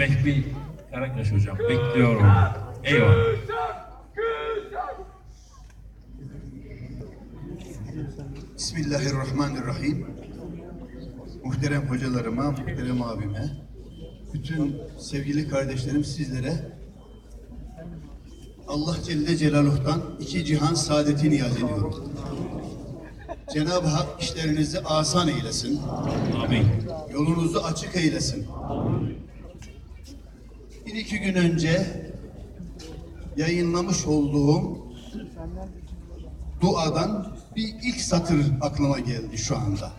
Vehbi Karakaş hocam. Bekliyorum. Eyvallah. Bismillahirrahmanirrahim. Muhterem hocalarıma, muhterem abime, bütün sevgili kardeşlerim sizlere Allah Celle Celaluh'tan iki cihan saadeti niyaz ediyorum. Cenab-ı Hak işlerinizi asan eylesin, Amin. yolunuzu açık eylesin. Bir iki gün önce yayınlamış olduğum duadan bir ilk satır aklıma geldi şu anda.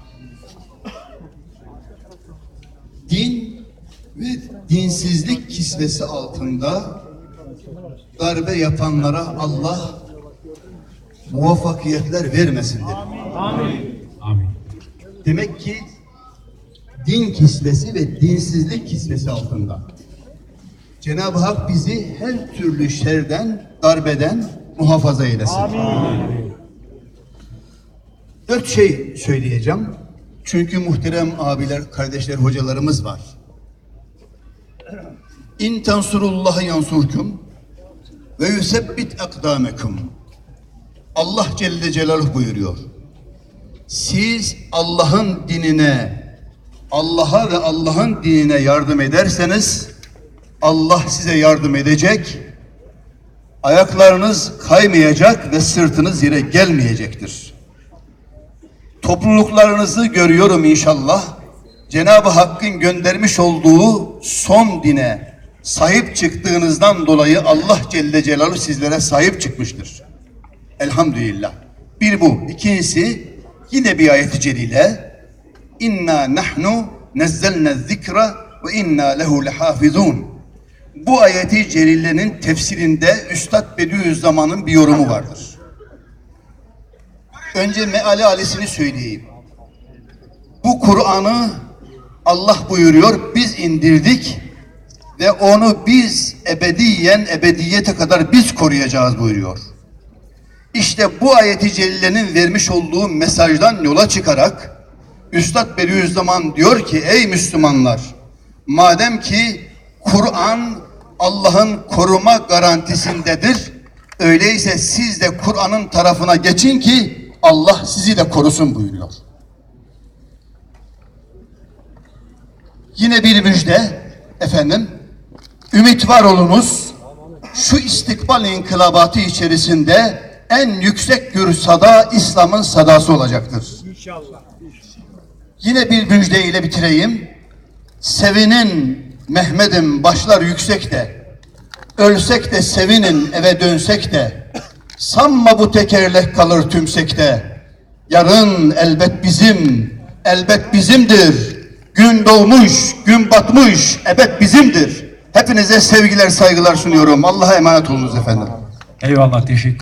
Din ve dinsizlik kisvesi altında darbe yapanlara Allah muvaffakiyetler vermesin dedim. Amin. Demek ki din kisvesi ve dinsizlik kisvesi altında. Cenab-ı Hak bizi her türlü şerden, darbeden muhafaza eylesin. Dört şey söyleyeceğim. Çünkü muhterem abiler, kardeşler, hocalarımız var. İn tansurullahi yansurkum ve yusebbit akdamekum. Allah Celle Celaluhu buyuruyor. Siz Allah'ın dinine, Allah'a ve Allah'ın dinine yardım ederseniz Allah size yardım edecek. Ayaklarınız kaymayacak ve sırtınız yere gelmeyecektir. Topluluklarınızı görüyorum inşallah. Cenab-ı Hakk'ın göndermiş olduğu son dine sahip çıktığınızdan dolayı Allah Celle Celaluhu sizlere sahip çıkmıştır. Elhamdülillah. Bir bu. İkincisi yine bir ayet-i celile. İnna nahnu nezzelne zikra ve inna lehu lehafizun. Bu ayeti celilenin tefsirinde Üstad Bediüzzaman'ın bir yorumu vardır. Önce meali alisini söyleyeyim. Bu Kur'an'ı Allah buyuruyor biz indirdik ve onu biz ebediyen ebediyete kadar biz koruyacağız buyuruyor. İşte bu ayeti celilenin vermiş olduğu mesajdan yola çıkarak Üstad Bediüzzaman diyor ki ey Müslümanlar madem ki Kur'an Allah'ın koruma garantisindedir öyleyse siz de Kur'an'ın tarafına geçin ki Allah sizi de korusun buyuruyor. Yine bir müjde efendim ümit var olunuz şu istikbal inkılabatı içerisinde en yüksek gür sada İslam'ın sadası olacaktır. İnşallah. Yine bir müjdeyle bitireyim. Sevinin Mehmet'im başlar yüksek de ölsek de sevinin eve dönsek de sanma bu tekerlek kalır tümsekte. Yarın elbet bizim, elbet bizimdir. Gün doğmuş, gün batmış, ebed bizimdir. Hepinize sevgiler, saygılar sunuyorum. Allah'a emanet olunuz efendim. Eyvallah teşekkür